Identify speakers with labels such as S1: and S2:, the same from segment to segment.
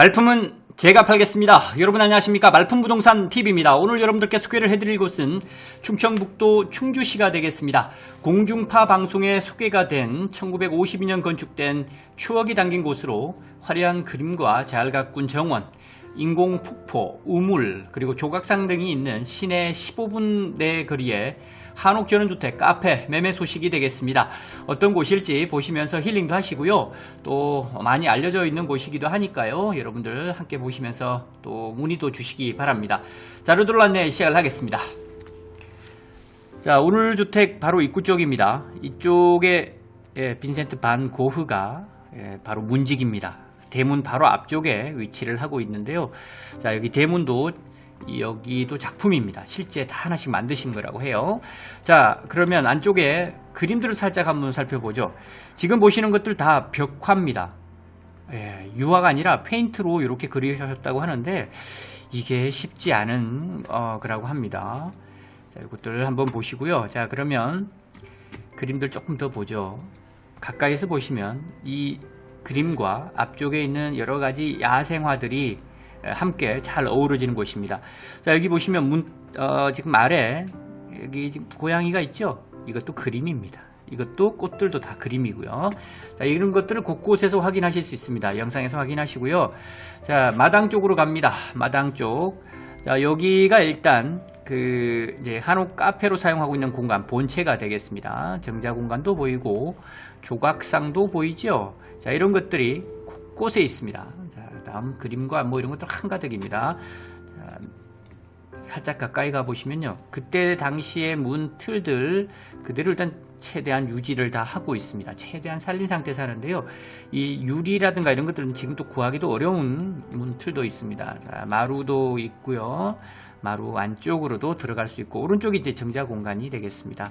S1: 말품은 제가 팔겠습니다. 여러분 안녕하십니까? 말품 부동산 TV입니다. 오늘 여러분들께 소개를 해드릴 곳은 충청북도 충주시가 되겠습니다. 공중파 방송에 소개가 된 1952년 건축된 추억이 담긴 곳으로 화려한 그림과 잘 가꾼 정원, 인공 폭포, 우물, 그리고 조각상 등이 있는 시내 15분 내 거리에 한옥 전원주택, 카페, 매매 소식이 되겠습니다. 어떤 곳일지 보시면서 힐링도 하시고요. 또 많이 알려져 있는 곳이기도 하니까요. 여러분들 함께 보시면서 또 문의도 주시기 바랍니다. 자료들 안내 시작을 하겠습니다. 자, 오늘 주택 바로 입구 쪽입니다. 이쪽에 예, 빈센트 반 고흐가 예, 바로 문직입니다. 대문 바로 앞쪽에 위치를 하고 있는데요. 자, 여기 대문도 이 여기도 작품입니다. 실제 다 하나씩 만드신 거라고 해요. 자, 그러면 안쪽에 그림들을 살짝 한번 살펴보죠. 지금 보시는 것들 다 벽화입니다. 예, 유화가 아니라 페인트로 이렇게 그리셨다고 하는데 이게 쉽지 않은 어, 거라고 합니다. 자, 이것들을 한번 보시고요. 자, 그러면 그림들 조금 더 보죠. 가까이서 보시면 이 그림과 앞쪽에 있는 여러 가지 야생화들이 함께 잘 어우러지는 곳입니다. 자, 여기 보시면 문, 어, 지금 아래 여기 지금 고양이가 있죠? 이것도 그림입니다. 이것도 꽃들도 다 그림이고요. 자, 이런 것들을 곳곳에서 확인하실 수 있습니다. 영상에서 확인하시고요. 자, 마당 쪽으로 갑니다. 마당 쪽. 자, 여기가 일단 그 이제 한옥 카페로 사용하고 있는 공간 본체가 되겠습니다. 정자 공간도 보이고 조각상도 보이죠. 자, 이런 것들이 곳곳에 있습니다. 자, 다음 그림과 뭐 이런 것들 한가득입니다. 자, 살짝 가까이 가 보시면요. 그때 당시의 문 틀들 그대로 일단 최대한 유지를 다 하고 있습니다. 최대한 살린 상태에서 하는데요. 이 유리라든가 이런 것들은 지금 또 구하기도 어려운 문틀도 있습니다. 자, 마루도 있고요. 마루 안쪽으로도 들어갈 수 있고 오른쪽이 이제 정자 공간이 되겠습니다.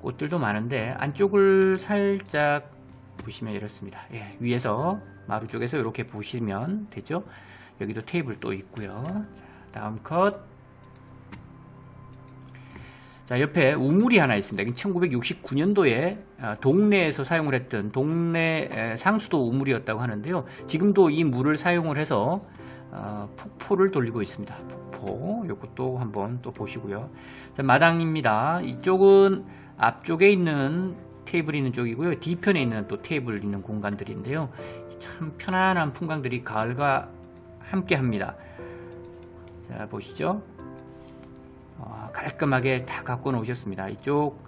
S1: 꽃들도 많은데 안쪽을 살짝 보시면 이렇습니다. 예, 위에서 마루 쪽에서 이렇게 보시면 되죠. 여기도 테이블 또 있고요. 자, 다음 컷. 자, 옆에 우물이 하나 있습니다. 1969년도에 아, 동네에서 사용을 했던 동네 에, 상수도 우물이었다고 하는데요. 지금도 이 물을 사용을 해서 어, 폭포를 돌리고 있습니다. 폭포. 이것도 한번 또 보시고요. 자, 마당입니다. 이쪽은 앞쪽에 있는 테이블이 있는 쪽이고요. 뒤편에 있는 또 테이블 있는 공간들인데요. 참 편안한 풍광들이 가을과 함께 합니다. 자, 보시죠. 어, 깔끔하게 다 갖고 놓으셨습니다. 이쪽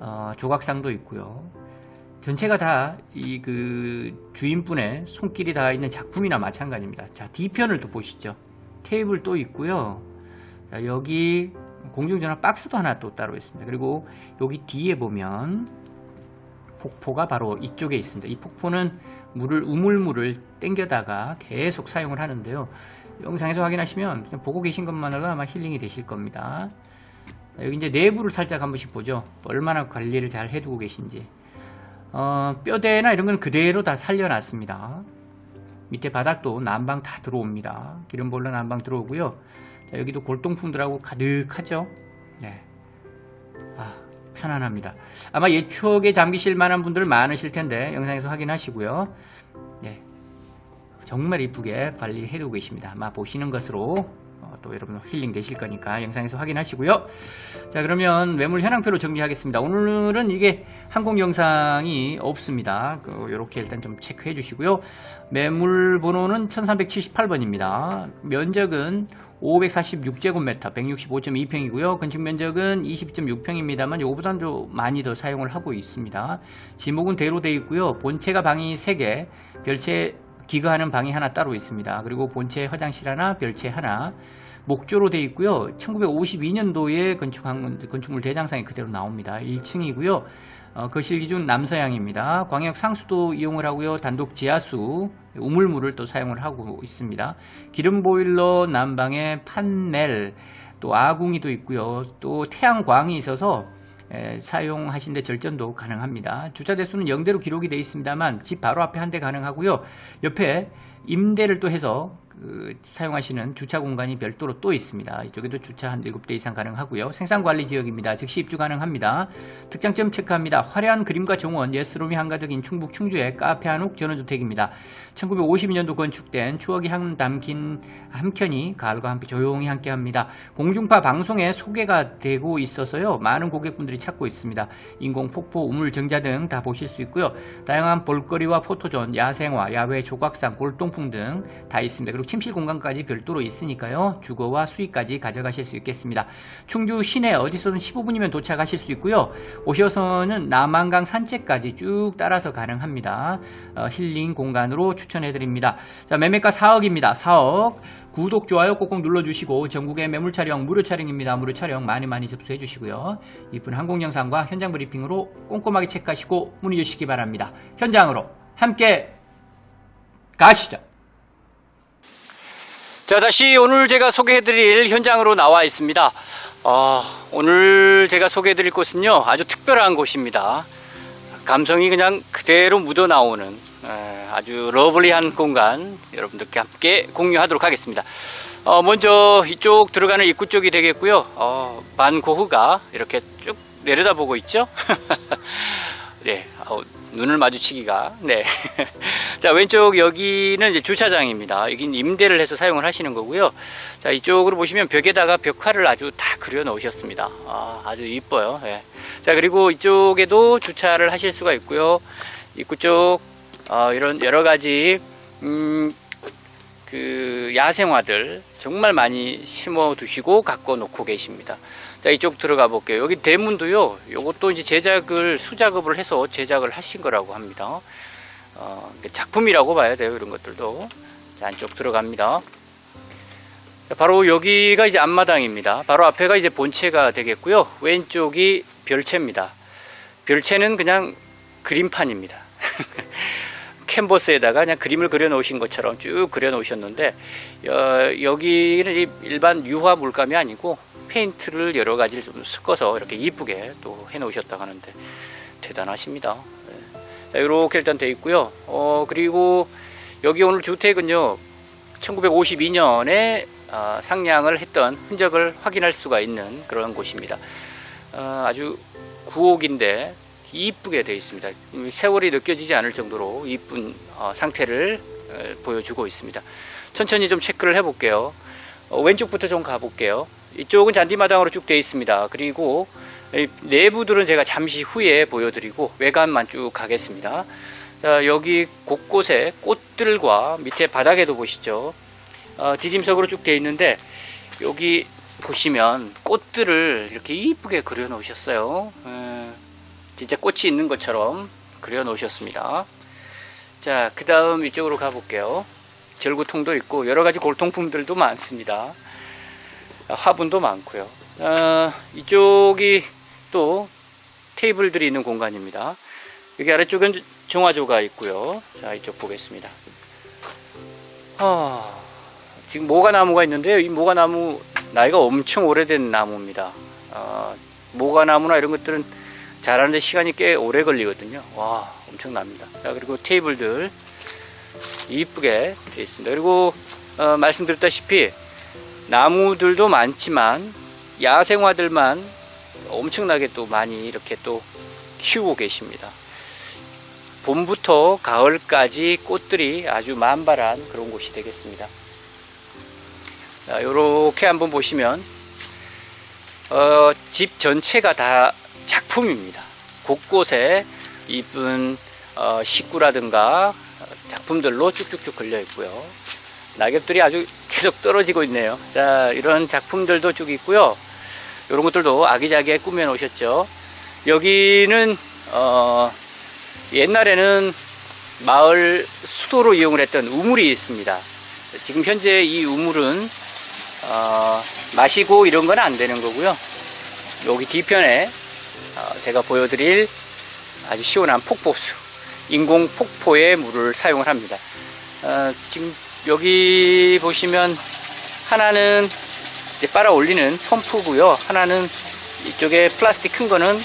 S1: 어, 조각상도 있고요. 전체가 다 이 그 주인분의 손길이 다 있는 작품이나 마찬가지입니다. 자 뒤편을 또 보시죠. 테이블 또 있고요. 자 여기 공중전화 박스도 하나 또 따로 있습니다. 그리고 여기 뒤에 보면 폭포가 바로 이쪽에 있습니다. 이 폭포는 물을 우물물을 땡겨다가 계속 사용을 하는데요. 영상에서 확인하시면 그냥 보고 계신 것만으로도 아마 힐링이 되실 겁니다. 자, 여기 이제 내부를 살짝 한 번씩 보죠. 얼마나 관리를 잘 해두고 계신지. 어, 뼈대나 이런 건 그대로 다 살려놨습니다. 밑에 바닥도 난방 다 들어옵니다. 기름볼러 난방 들어오고요. 자, 여기도 골동품들하고 가득하죠. 네. 아, 편안합니다. 아마 옛 추억에 잠기실 만한 분들 많으실 텐데 영상에서 확인하시고요. 네. 정말 이쁘게 관리해두고 계십니다. 아마 보시는 것으로 어, 또 여러분 힐링 되실 거니까 영상에서 확인하시고요. 자 그러면 매물 현황표로 정리하겠습니다. 오늘은 이게 항공 영상이 없습니다. 그, 이렇게 일단 좀 체크해 주시고요. 매물 번호는 1378번입니다. 면적은 546제곱미터 165.2평이고요. 건축 면적은 22.6평입니다만 요거보다는 좀 많이 더 사용을 하고 있습니다. 지목은 대로 되어 있고요. 본체가 방이 3개, 별채 기거하는 방이 하나 따로 있습니다. 그리고 본체 화장실 하나, 별채 하나, 목조로 되어 있고요. 1952년도에 건축한, 건축물 대장상이 그대로 나옵니다. 1층이고요. 어, 거실 기준 남서향입니다. 광역 상수도 이용을 하고요. 단독 지하수, 우물물을 또 사용을 하고 있습니다. 기름 보일러 난방에 판넬, 또 아궁이도 있고요. 또 태양광이 있어서 에, 사용하시는데 절전도 가능합니다. 주차 대수는 0대로 기록이 되어 있습니다만 집 바로 앞에 한 대 가능하고요. 옆에 임대를 또 해서 그 사용하시는 주차 공간이 별도로 또 있습니다. 이쪽에도 주차 한 7대 이상 가능하고요. 생산 관리 지역입니다. 즉시 입주 가능합니다. 특장점 체크합니다. 화려한 그림과 정원, 예스룸이 한가적인 충북 충주의 카페 한옥 전원주택입니다. 1952년도 건축된 추억이 한 담긴 한켠이 가을과 함께 조용히 함께합니다. 공중파 방송에 소개가 되고 있어서요. 많은 고객분들이 찾고 있습니다. 인공 폭포, 우물 정자 등 다 보실 수 있고요. 다양한 볼거리와 포토존, 야생화, 야외 조각상, 골동품 등 다 있습니다. 그리고 침실 공간까지 별도로 있으니까요. 주거와 수익까지 가져가실 수 있겠습니다. 충주 시내 어디서든 15분이면 도착하실 수 있고요. 오셔서는 남한강 산책까지 쭉 따라서 가능합니다. 어, 힐링 공간으로 추천해 드립니다. 자, 매매가 4억입니다. 4억. 구독, 좋아요 꼭꼭 눌러주시고 전국의 매물 촬영 무료 촬영입니다. 무료 촬영 많이 많이 접수해 주시고요. 이쁜 항공 영상과 현장 브리핑으로 꼼꼼하게 체크하시고 문의 주시기 바랍니다. 현장으로 함께 가시죠. 자, 다시 오늘 제가 소개해드릴 현장으로 나와 있습니다. 어, 오늘 제가 소개해드릴 곳은요, 아주 특별한 곳입니다. 감성이 그냥 그대로 묻어 나오는 에, 아주 러블리한 공간 여러분들께 함께 공유하도록 하겠습니다. 어, 먼저 이쪽 들어가는 입구 쪽이 되겠고요. 어, 반고흐가 이렇게 쭉 내려다보고 있죠. 네, 어, 눈을 마주치기가 네. 자 왼쪽 여기는 이제 주차장입니다. 여긴 임대를 해서 사용을 하시는 거고요. 자 이쪽으로 보시면 벽에다가 벽화를 아주 다 그려 놓으셨습니다. 아, 아주 이뻐요. 예. 자 그리고 이쪽에도 주차를 하실 수가 있고요. 입구 쪽 어, 이런 여러 가지 음, 그 야생화들 정말 많이 심어 두시고 갖고 놓고 계십니다. 자 이쪽 들어가 볼게요. 여기 대문도요. 요것도 이제 제작을 수작업을 해서 제작을 하신 거라고 합니다. 어, 작품이라고 봐야 돼요. 이런 것들도. 자 안쪽 들어갑니다. 자, 바로 여기가 이제 앞마당입니다. 바로 앞에가 이제 본체가 되겠고요. 왼쪽이 별채입니다. 별채는 그냥 그림판입니다. 캔버스에다가 그냥 그림을 그려 놓으신 것처럼 쭉 그려 놓으셨는데 어, 여기는 이 일반 유화 물감이 아니고 페인트를 여러 가지를 좀 섞어서 이렇게 이쁘게 또 해 놓으셨다 하는데 대단하십니다. 네. 자, 이렇게 일단 돼 있고요. 어, 그리고 여기 오늘 주택은요. 1952년에 어, 상량을 했던 흔적을 확인할 수가 있는 그런 곳입니다. 어, 아주 구옥인데 이쁘게 되어 있습니다. 세월이 느껴지지 않을 정도로 이쁜 어, 상태를 어, 보여주고 있습니다. 천천히 좀 체크를 해볼게요. 어, 왼쪽부터 좀 가볼게요. 이쪽은 잔디마당으로 쭉 되어 있습니다. 그리고 이 내부들은 제가 잠시 후에 보여드리고 외관만 쭉 가겠습니다. 자, 여기 곳곳에 꽃들과 밑에 바닥에도 보시죠. 어, 디딤석으로 쭉 되어 있는데 여기 보시면 꽃들을 이렇게 이쁘게 그려 놓으셨어요. 에, 진짜 꽃이 있는 것처럼 그려 놓으셨습니다. 자, 그 다음 이쪽으로 가볼게요. 절구통도 있고 여러 가지 골통품들도 많습니다. 아, 화분도 많고요. 어, 이쪽이 또 테이블들이 있는 공간입니다. 여기 아래쪽은 정화조가 있고요. 자, 이쪽 보겠습니다. 아, 지금 모가나무가 있는데요. 이 모가나무 나이가 엄청 오래된 나무입니다. 어, 모가나무나 이런 것들은 자라는데 시간이 꽤 오래 걸리거든요. 와, 엄청납니다. 자, 그리고 테이블들 이쁘게 되어 있습니다. 그리고 어, 말씀드렸다시피 나무들도 많지만 야생화들만 엄청나게 또 많이 이렇게 또 키우고 계십니다. 봄부터 가을까지 꽃들이 아주 만발한 그런 곳이 되겠습니다. 자, 이렇게 한번 보시면 어, 집 전체가 다 작품입니다. 곳곳에 이쁜 어, 식구라든가 작품들로 쭉쭉쭉 걸려 있고요. 낙엽들이 아주 계속 떨어지고 있네요. 자, 이런 작품들도 쭉 있고요. 이런 것들도 아기자기하게 꾸며 놓으셨죠. 여기는 어, 옛날에는 마을 수도로 이용을 했던 우물이 있습니다. 지금 현재 이 우물은 어, 마시고 이런 건 안 되는 거고요. 여기 뒤편에 어, 제가 보여드릴 아주 시원한 폭포수, 인공 폭포의 물을 사용을 합니다. 어, 지금 여기 보시면 하나는 빨아 올리는 펌프고요. 하나는 이쪽에 플라스틱 큰 거는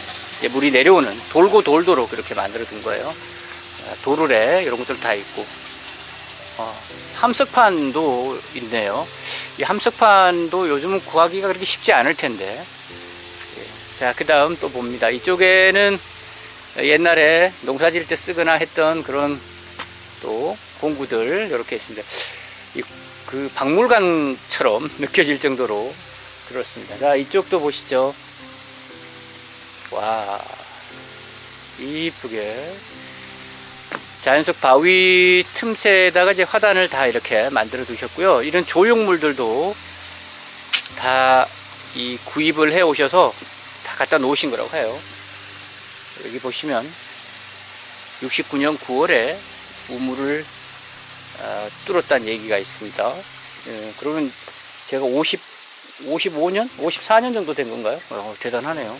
S1: 물이 내려오는 돌고 돌도록 그렇게 만들어 둔 거예요. 자, 도르래 이런 것들 다 있고 어, 함석판도 있네요. 이 함석판도 요즘은 구하기가 그렇게 쉽지 않을 텐데. 예. 자, 그 다음 또 봅니다. 이쪽에는 옛날에 농사 지을 때 쓰거나 했던 그런 또 공구들 이렇게 있습니다. 이, 그 박물관처럼 느껴질 정도로 그렇습니다. 자, 이쪽도 보시죠. 와, 이쁘게 자연석 바위 틈새에다가 이제 화단을 다 이렇게 만들어 두셨고요. 이런 조형물들도 다 이 구입을 해 오셔서 다 갖다 놓으신 거라고 해요. 여기 보시면 69년 9월에 우물을 아, 뚫었다는 얘기가 있습니다. 예, 그러면 제가 50, 55년? 54년 정도 된 건가요? 어, 대단하네요.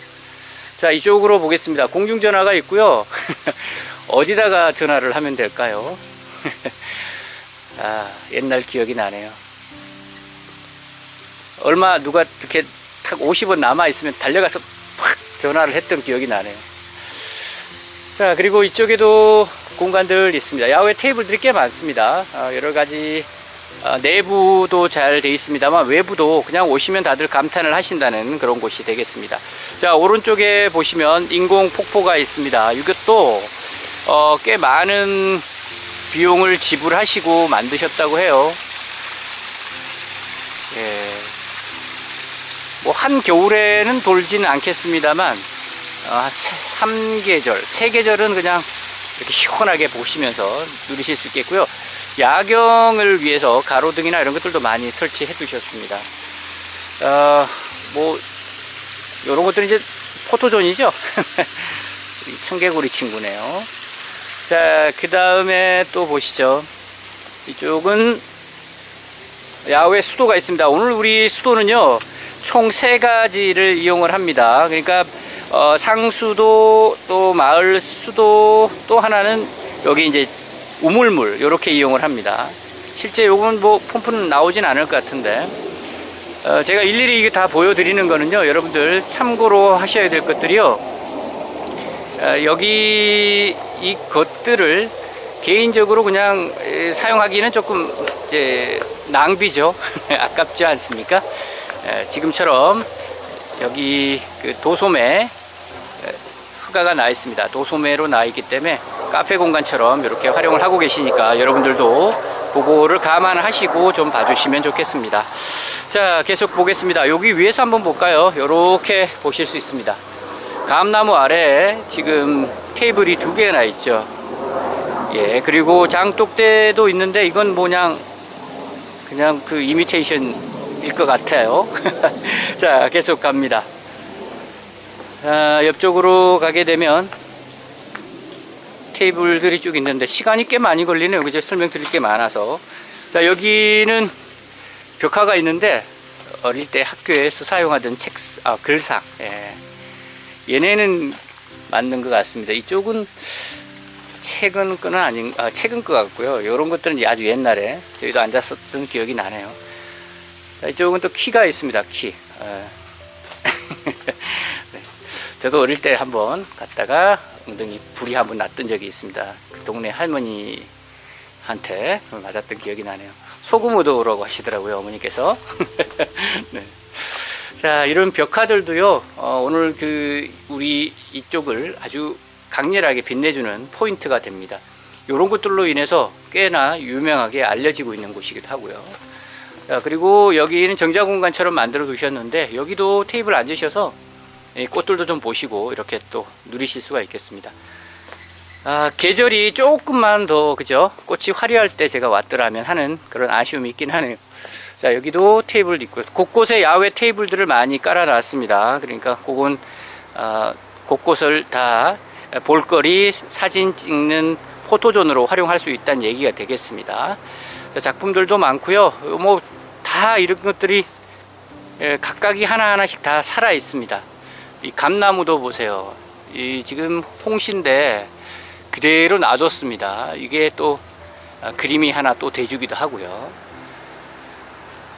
S1: 자, 이쪽으로 보겠습니다. 공중전화가 있고요. 어디다가 전화를 하면 될까요? 아, 옛날 기억이 나네요. 얼마 누가 이렇게 탁 50원 남아 있으면 달려가서 팍 전화를 했던 기억이 나네요. 자, 그리고 이쪽에도 공간들 있습니다. 야외 테이블들이 꽤 많습니다. 아, 여러 가지 아, 내부도 잘 돼 있습니다만 외부도 그냥 오시면 다들 감탄을 하신다는 그런 곳이 되겠습니다. 자, 오른쪽에 보시면 인공 폭포가 있습니다. 이것도 어, 꽤 많은 비용을 지불하시고 만드셨다고 해요. 뭐, 한 겨울에는 돌지는 않겠습니다만, 어, 3계절, 3계절은 그냥 이렇게 시원하게 보시면서 누리실 수 있겠고요. 야경을 위해서 가로등이나 이런 것들도 많이 설치해 두셨습니다. 어, 뭐, 요런 것들은 이제 포토존이죠? 청개구리 친구네요. 자, 그 다음에 또 보시죠. 이쪽은 야외 수도가 있습니다. 오늘 우리 수도는요, 총 세 가지를 이용을 합니다. 그러니까, 어, 상수도, 또 마을 수도, 또 하나는 여기 이제 우물물, 이렇게 이용을 합니다. 실제 요건 뭐 펌프는 나오진 않을 것 같은데, 어, 제가 일일이 이게 다 보여드리는 거는요, 여러분들 참고로 하셔야 될 것들이요, 어, 여기 이 것들을 개인적으로 그냥 에, 사용하기는 조금 이제 낭비죠. 아깝지 않습니까? 에, 지금처럼 여기 그 도소매 에, 허가가 나 있습니다. 도소매로 나 있기 때문에 카페 공간처럼 이렇게 활용을 하고 계시니까 여러분들도 그거를 감안하시고 좀 봐주시면 좋겠습니다. 자, 계속 보겠습니다. 여기 위에서 한번 볼까요? 이렇게 보실 수 있습니다. 감나무 아래에 지금 테이블이 두 개나 있죠. 예, 그리고 장독대도 있는데 이건 뭐냥 그냥 그 이미테이션일 것 같아요. 자, 계속 갑니다. 아, 옆쪽으로 가게 되면 테이블들이 쭉 있는데 시간이 꽤 많이 걸리네요. 그죠? 설명드릴 게 많아서. 자, 여기는 벽화가 있는데 어릴 때 학교에서 사용하던 책, 아, 글상. 예. 얘네는 맞는 것 같습니다. 이쪽은 최근 거는 아닌, 아, 최근 거 같고요. 이런 것들은 아주 옛날에 저희도 앉았었던 기억이 나네요. 자, 이쪽은 또 키가 있습니다. 키. 어. 네. 저도 어릴 때 한번 갔다가 엉덩이 불이 한번 났던 적이 있습니다. 그 동네 할머니한테 맞았던 기억이 나네요. 소금 얻어오라고 하시더라고요, 어머니께서. 네. 자, 이런 벽화들도요, 어, 오늘 그, 우리 이쪽을 아주 강렬하게 빛내주는 포인트가 됩니다. 이런 것들로 인해서 꽤나 유명하게 알려지고 있는 곳이기도 하고요. 자, 그리고 여기는 정자 공간처럼 만들어 두셨는데, 여기도 테이블 앉으셔서 이 꽃들도 좀 보시고 이렇게 또 누리실 수가 있겠습니다. 아, 계절이 조금만 더, 그죠? 꽃이 화려할 때 제가 왔더라면 하는 그런 아쉬움이 있긴 하네요. 자, 여기도 테이블 있고요. 곳곳에 야외 테이블들을 많이 깔아 놨습니다. 그러니까 그건, 아, 곳곳을 다 볼거리, 사진 찍는 포토존으로 활용할 수 있다는 얘기가 되겠습니다. 자, 작품들도 많고요. 뭐, 다 이런 것들이 예, 각각이 하나하나씩 다 살아 있습니다. 이 감나무도 보세요. 이 지금 홍시인데 그대로 놔뒀습니다. 이게 또 아, 그림이 하나 또 대주기도 하고요.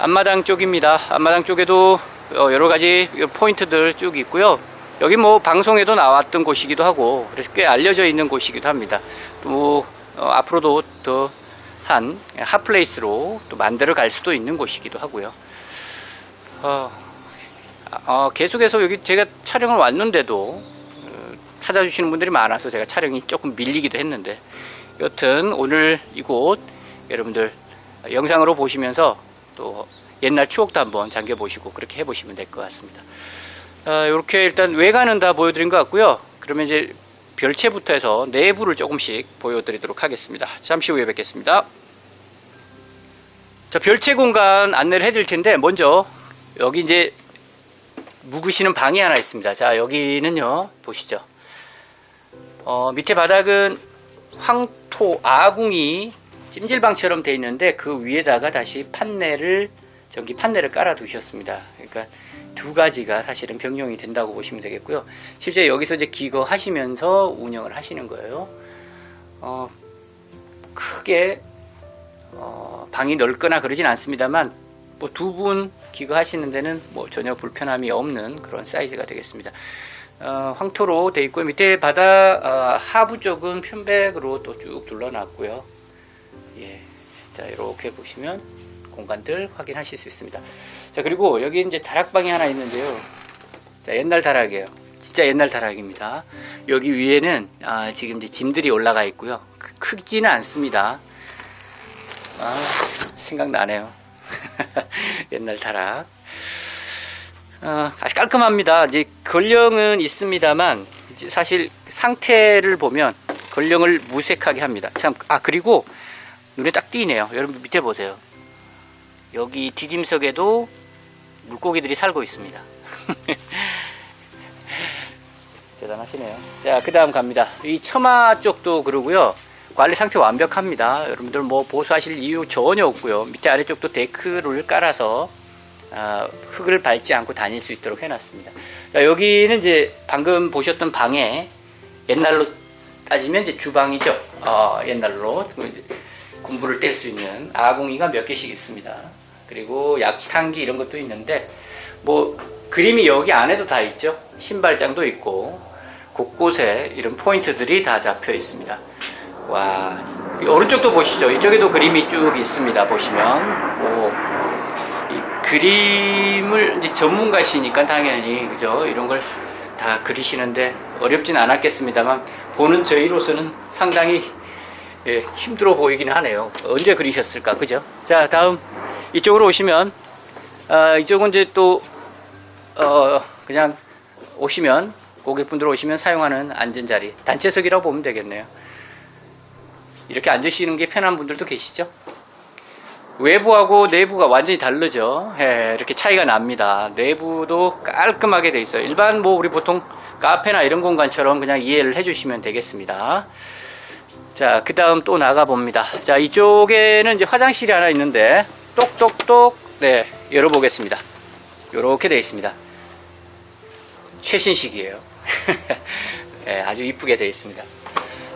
S1: 앞마당 쪽입니다. 앞마당 쪽에도 어, 여러 가지 포인트들 쭉 있고요. 여기 뭐 방송에도 나왔던 곳이기도 하고 그래서 꽤 알려져 있는 곳이기도 합니다. 또 어, 앞으로도 더 한 핫플레이스로 또 만들어 갈 수도 있는 곳이기도 하고요. 어, 어, 계속해서 여기 제가 촬영을 왔는데도 어, 찾아주시는 분들이 많아서 제가 촬영이 조금 밀리기도 했는데 여튼 오늘 이곳 여러분들 영상으로 보시면서 또 옛날 추억도 한번 잠겨 보시고 그렇게 해보시면 될 것 같습니다. 이렇게 일단 외관은 다 보여드린 것 같고요. 그러면 이제 별채부터 해서 내부를 조금씩 보여드리도록 하겠습니다. 잠시 후에 뵙겠습니다. 자, 별채 공간 안내를 해드릴 텐데 먼저 여기 이제 묵으시는 방이 하나 있습니다. 자, 여기는요, 보시죠. 어, 밑에 바닥은 황토 아궁이 찜질방처럼 되어 있는데 그 위에다가 다시 판넬을 전기 판넬을 깔아 두셨습니다. 그러니까 두 가지가 사실은 병용이 된다고 보시면 되겠고요. 실제 여기서 이제 기거 하시면서 운영을 하시는 거예요. 어, 크게 어, 방이 넓거나 그러진 않습니다만 뭐 두 분 기거 하시는 데는 뭐 전혀 불편함이 없는 그런 사이즈가 되겠습니다. 어, 황토로 되어 있고 밑에 바다 어, 하부 쪽은 편백으로 또 쭉 둘러놨고요. 예, 자 이렇게 보시면 공간들 확인하실 수 있습니다. 자 그리고 여기 이제 다락방이 하나 있는데요. 자 옛날 다락이에요. 진짜 옛날 다락입니다. 여기 위에는 아, 지금 이제 짐들이 올라가 있고요. 크- 크지는 않습니다. 아, 생각나네요. 옛날. 어, 아주 깔끔합니다. 이제 걸령은 있습니다만 사실 상태를 보면 걸령을 무색하게 합니다. 참, 아 그리고 눈에 딱 띄네요. 여러분 밑에 보세요. 여기 디딤석에도 물고기들이 살고 있습니다. 대단하시네요. 자, 그 다음 갑니다. 이 처마 쪽도 그러고요. 관리 상태 완벽합니다. 여러분들 뭐 보수하실 이유 전혀 없고요. 밑에 아래쪽도 데크를 깔아서 아, 흙을 밟지 않고 다닐 수 있도록 해놨습니다. 자, 여기는 이제 방금 보셨던 방에 옛날로 따지면 이제 주방이죠. 어, 옛날로 군부를 뗄 수 있는 아궁이가 몇 개씩 있습니다. 그리고 약탕기 이런 것도 있는데 뭐 그림이 여기 안에도 다 있죠. 신발장도 있고 곳곳에 이런 포인트들이 다 잡혀 있습니다. 와이 오른쪽도 보시죠. 이쪽에도 그림이 쭉 있습니다. 보시면 오, 이 그림을 이제 전문가시니까 당연히 그죠 이런 걸 다 그리시는데 어렵진 않았겠습니다만 보는 저희로서는 상당히 예, 힘들어 보이긴 하네요. 언제 그리셨을까 그죠? 자 다음 이쪽으로 오시면 아, 이쪽은 이제 또 어, 그냥 오시면 고객분들 오시면 사용하는 앉은 자리 단체석이라고 보면 되겠네요. 이렇게 앉으시는 게 편한 분들도 계시죠? 외부하고 내부가 완전히 다르죠. 예, 이렇게 차이가 납니다. 내부도 깔끔하게 돼 있어요. 일반 뭐 우리 보통 카페나 이런 공간처럼 그냥 이해를 해주시면 되겠습니다. 자, 그 다음 또 나가 봅니다. 자, 이쪽에는 이제 화장실이 하나 있는데 똑똑똑 네 열어보겠습니다. 이렇게 되어 있습니다. 최신식이에요. 예, 아주 이쁘게 되어 있습니다.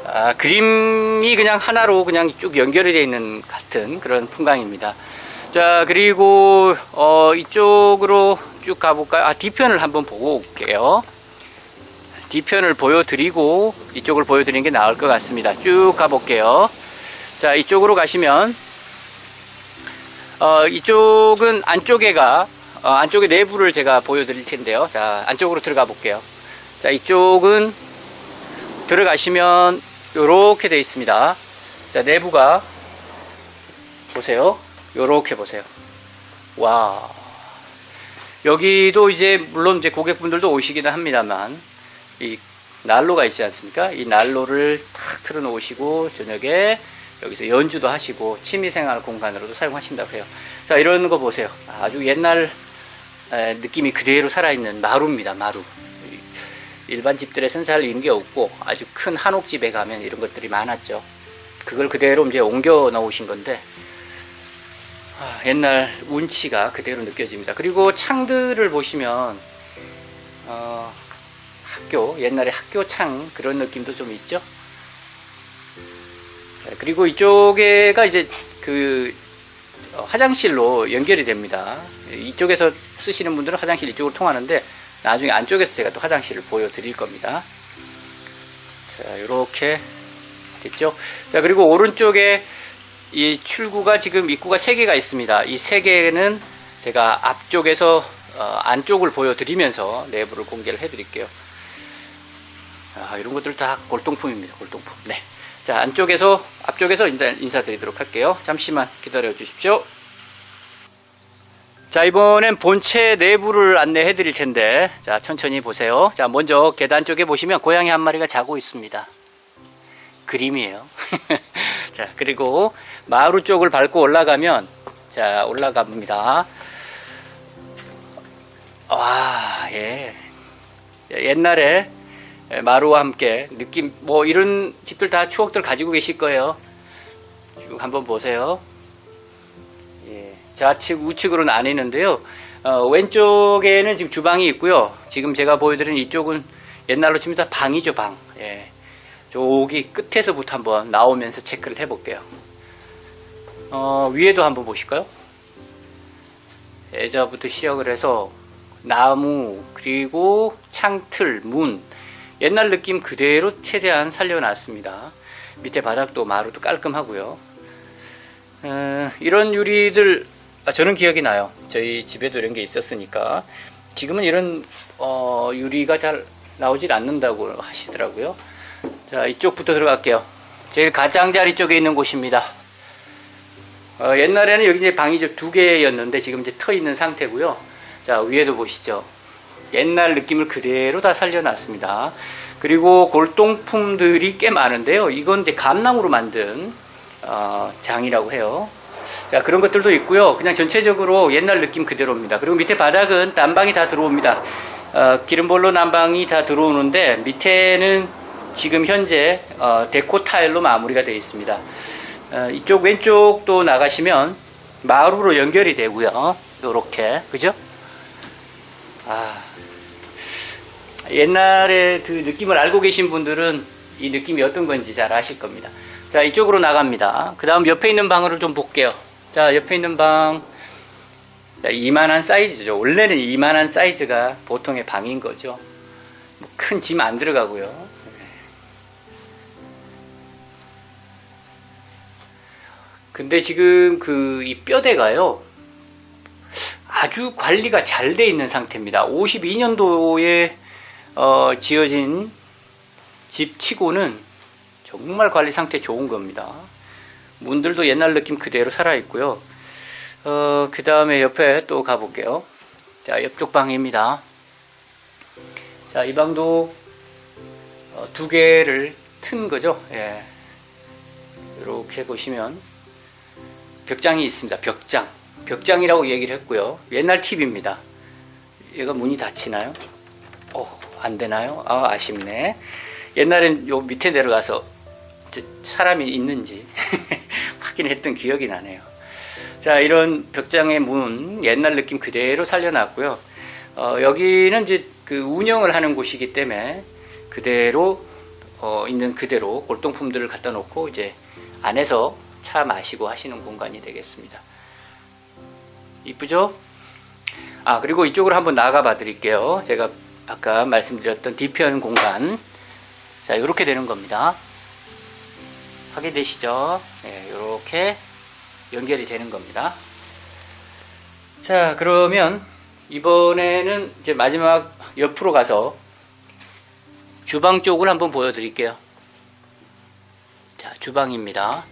S1: 아, 그림이 그냥 하나로 그냥 쭉 연결이 되어 있는 같은 그런 풍광입니다. 자, 그리고, 어, 이쪽으로 쭉 가볼까요? 아, 뒤편을 한번 보고 올게요. 뒤편을 보여드리고, 이쪽을 보여드리는 게 나을 것 같습니다. 쭉 가볼게요. 자, 이쪽으로 가시면, 어, 이쪽은 안쪽에가, 어, 안쪽의 내부를 제가 보여드릴 텐데요. 자, 안쪽으로 들어가 볼게요. 자, 이쪽은 들어가시면 요렇게 되어 있습니다. 자, 내부가 보세요. 요렇게 보세요. 와. 여기도 이제 물론 이제 고객분들도 오시기는 합니다만 이 난로가 있지 않습니까? 이 난로를 탁 틀어 놓으시고 저녁에 여기서 연주도 하시고 취미생활 공간으로도 사용하신다고 해요. 자, 이런 거 보세요. 아주 옛날 에, 느낌이 그대로 살아있는 마루입니다. 마루. 일반 집들에서는 잘 있는 게 없고 아주 큰 한옥집에 가면 이런 것들이 많았죠. 그걸 그대로 이제 옮겨 놓으신 건데 아, 옛날 운치가 그대로 느껴집니다. 그리고 창들을 보시면 어, 학교 옛날에 학교 창 그런 느낌도 좀 있죠. 네, 그리고 이쪽에가 이제 그 어, 화장실로 연결이 됩니다. 이쪽에서 쓰시는 분들은 화장실 이쪽으로 통하는데 나중에 안쪽에서 제가 또 화장실을 보여드릴 겁니다. 자, 이렇게 됐죠. 자, 그리고 오른쪽에 이 출구가 지금 입구가 세 개가 있습니다. 이세 개는 제가 앞쪽에서 어, 안쪽을 보여드리면서 내부를 공개를 해드릴게요. 아, 이런 것들 다 골동품입니다. 골동품. 네. 자, 안쪽에서, 앞쪽에서 인사드리도록 할게요. 잠시만 기다려 주십시오. 자, 이번엔 본체 내부를 안내해 드릴 텐데, 자, 천천히 보세요. 자, 먼저 계단 쪽에 보시면 고양이 한 마리가 자고 있습니다. 그림이에요. 자, 그리고 마루 쪽을 밟고 올라가면, 자, 올라갑니다. 와, 예. 옛날에 마루와 함께 느낌, 뭐 이런 집들 다 추억들 가지고 계실 거예요. 지금 한번 보세요. 예, 좌측, 우측으로 나뉘는데요. 어, 왼쪽에는 지금 주방이 있고요. 지금 제가 보여드린 이쪽은 옛날로 치면 다 방이죠, 방. 예. 저기 끝에서부터 한번 나오면서 체크를 해볼게요. 어, 위에도 한번 보실까요? 예자부터 시작을 해서 나무, 그리고 창틀, 문. 옛날 느낌 그대로 최대한 살려놨습니다. 밑에 바닥도 마루도 깔끔하고요. 어, 이런 유리들 아, 저는 기억이 나요. 저희 집에도 이런 게 있었으니까 지금은 이런 어, 유리가 잘 나오질 않는다고 하시더라고요. 자 이쪽부터 들어갈게요. 제일 가장자리 쪽에 있는 곳입니다. 어, 옛날에는 여기 이제 방이 두 개였는데 지금 이제 터 있는 상태고요. 자 위에도 보시죠. 옛날 느낌을 그대로 다 살려놨습니다. 그리고 골동품들이 꽤 많은데요. 이건 이제 감나무로 만든 어, 장이라고 해요. 자 그런 것들도 있고요. 그냥 전체적으로 옛날 느낌 그대로입니다. 그리고 밑에 바닥은 난방이 다 들어옵니다. 어, 기름볼로 난방이 다 들어오는데 밑에는 지금 현재 어, 데코 타일로 마무리가 되어 있습니다. 어, 이쪽 왼쪽도 나가시면 마루로 연결이 되고요. 요렇게 그죠? 아, 옛날에 그 느낌을 알고 계신 분들은 이 느낌이 어떤 건지 잘 아실 겁니다. 자, 이쪽으로 나갑니다. 그 다음 옆에 있는 방으로 좀 볼게요. 자, 옆에 있는 방. 자, 이만한 사이즈죠. 원래는 이만한 사이즈가 보통의 방인 거죠. 뭐 큰짐 안 들어가고요. 근데 지금 그 이 뼈대가요. 아주 관리가 잘 돼 있는 상태입니다. 52년도에 어, 지어진 집 치고는 정말 관리 상태 좋은 겁니다. 문들도 옛날 느낌 그대로 살아있고요. 어, 그 다음에 옆에 또 가볼게요. 자, 옆쪽 방입니다. 자, 이 방도 어, 두 개를 튼 거죠. 예. 이렇게 보시면 벽장이 있습니다. 벽장. 벽장이라고 얘기를 했고요. 옛날 팁입니다. 얘가 문이 닫히나요? 어, 안 되나요? 아, 아쉽네. 옛날엔 요 밑에 내려가서 사람이 있는지 확인했던 기억이 나네요. 자, 이런 벽장의 문, 옛날 느낌 그대로 살려놨고요. 어, 여기는 이제 그 운영을 하는 곳이기 때문에 그대로, 어, 있는 그대로 골동품들을 갖다 놓고 이제 안에서 차 마시고 하시는 공간이 되겠습니다. 이쁘죠? 아, 그리고 이쪽으로 한번 나가 봐 드릴게요. 제가 아까 말씀드렸던 뒤편 공간. 자, 이렇게 되는 겁니다. 확인되시죠? 네, 이렇게 연결이 되는 겁니다. 자, 그러면 이번에는 이제 마지막 옆으로 가서 주방 쪽을 한번 보여드릴게요. 자, 주방입니다.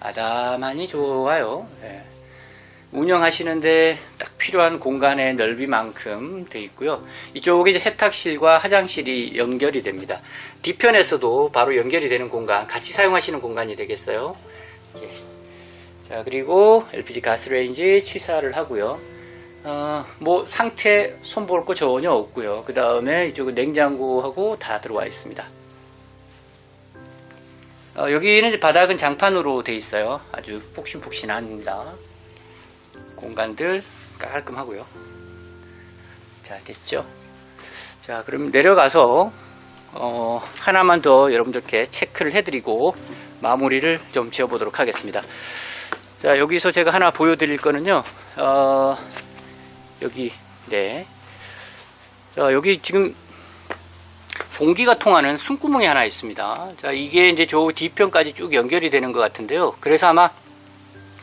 S1: 아담하니 좋아요. 네. 운영하시는데 딱 필요한 공간의 넓이만큼 돼 있고요. 이쪽에 이제 세탁실과 화장실이 연결이 됩니다. 뒤편에서도 바로 연결이 되는 공간, 같이 사용하시는 공간이 되겠어요. 예. 자, 그리고 LPG 가스레인지 취사를 하고요. 어, 뭐 상태 손볼 거 전혀 없고요. 그 다음에 이쪽은 냉장고하고 다 들어와 있습니다. 어, 여기는 바닥은 장판으로 돼 있어요. 아주 푹신푹신합니다. 공간들 깔끔하고요. 자, 됐죠? 자, 그럼 내려가서 어, 하나만 더 여러분들께 체크를 해드리고 마무리를 좀 지어보도록 하겠습니다. 자, 여기서 제가 하나 보여드릴 거는요. 어, 여기, 네. 자, 여기 지금 공기가 통하는 숨구멍이 하나 있습니다. 자, 이게 이제 저 뒤편까지 쭉 연결이 되는 것 같은데요. 그래서 아마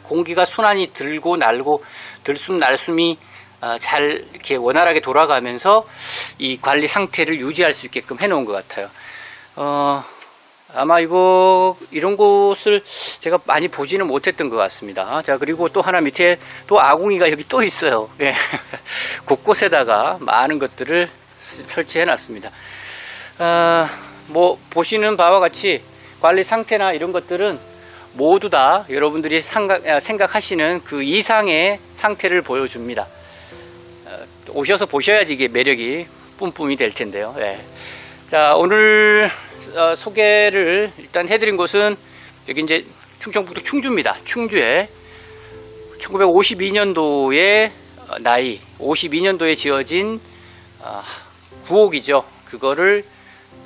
S1: 공기가 순환이 들고 날고 들숨 날숨이 아, 잘 이렇게 원활하게 돌아가면서 이 관리 상태를 유지할 수 있게끔 해놓은 것 같아요. 어, 아마 이거 이런 곳을 제가 많이 보지는 못했던 것 같습니다. 자 그리고 또 하나 밑에 또 아궁이가 여기 또 있어요. 예. 곳곳에다가 많은 것들을 설치해 놨습니다. 아, 뭐 보시는 바와 같이 관리 상태나 이런 것들은 모두 다 여러분들이 생각, 아, 생각하시는 그 이상의 상태를 보여줍니다. 어, 오셔서 보셔야지 이게 매력이 뿜뿜이 될 텐데요. 예. 자, 오늘 어, 소개를 일단 해드린 곳은 여기 이제 충청북도 충주입니다. 충주에 1952년도에 나이, 52년도에 지어진 어, 구옥이죠. 그거를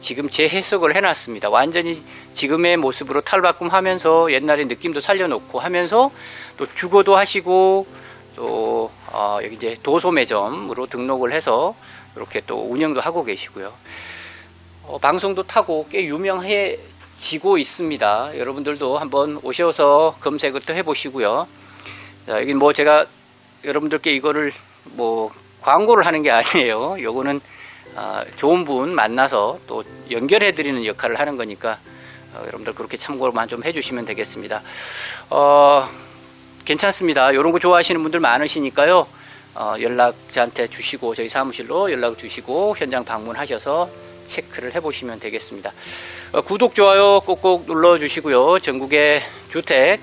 S1: 지금 재해석을 해놨습니다. 완전히 지금의 모습으로 탈바꿈하면서 옛날의 느낌도 살려놓고 하면서 또 주거도 하시고 또 어, 여기 이제 도소 매점으로 등록을 해서 이렇게 또 운영도 하고 계시고요. 어, 방송도 타고 꽤 유명해지고 있습니다. 여러분들도 한번 오셔서 검색을 또 해보시고요. 자, 여기 뭐 제가 여러분들께 이거를 뭐 광고를 하는 게 아니에요. 요거는 아, 좋은 분 만나서 또 연결해 드리는 역할을 하는 거니까 어, 여러분들 그렇게 참고만 좀 해주시면 되겠습니다. 어, 괜찮습니다. 이런 거 좋아하시는 분들 많으시니까요. 어, 연락 저한테 주시고 저희 사무실로 연락 주시고 현장 방문하셔서 체크를 해보시면 되겠습니다. 어, 구독 좋아요 꼭꼭 눌러주시고요. 전국의 주택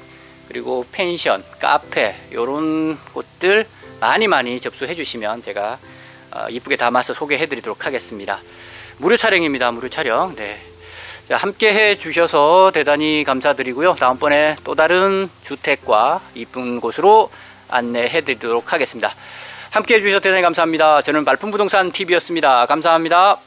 S1: 그리고 펜션, 카페 이런 곳들 많이 많이 접수해 주시면 제가 어, 이쁘게 담아서 소개해 드리도록 하겠습니다. 무료 촬영입니다. 무료 촬영. 네. 자, 함께 해 주셔서 대단히 감사드리고요. 다음번에 또 다른 주택과 이쁜 곳으로 안내해 드리도록 하겠습니다. 함께 해 주셔서 대단히 감사합니다. 저는 말품부동산 TV였습니다. 감사합니다.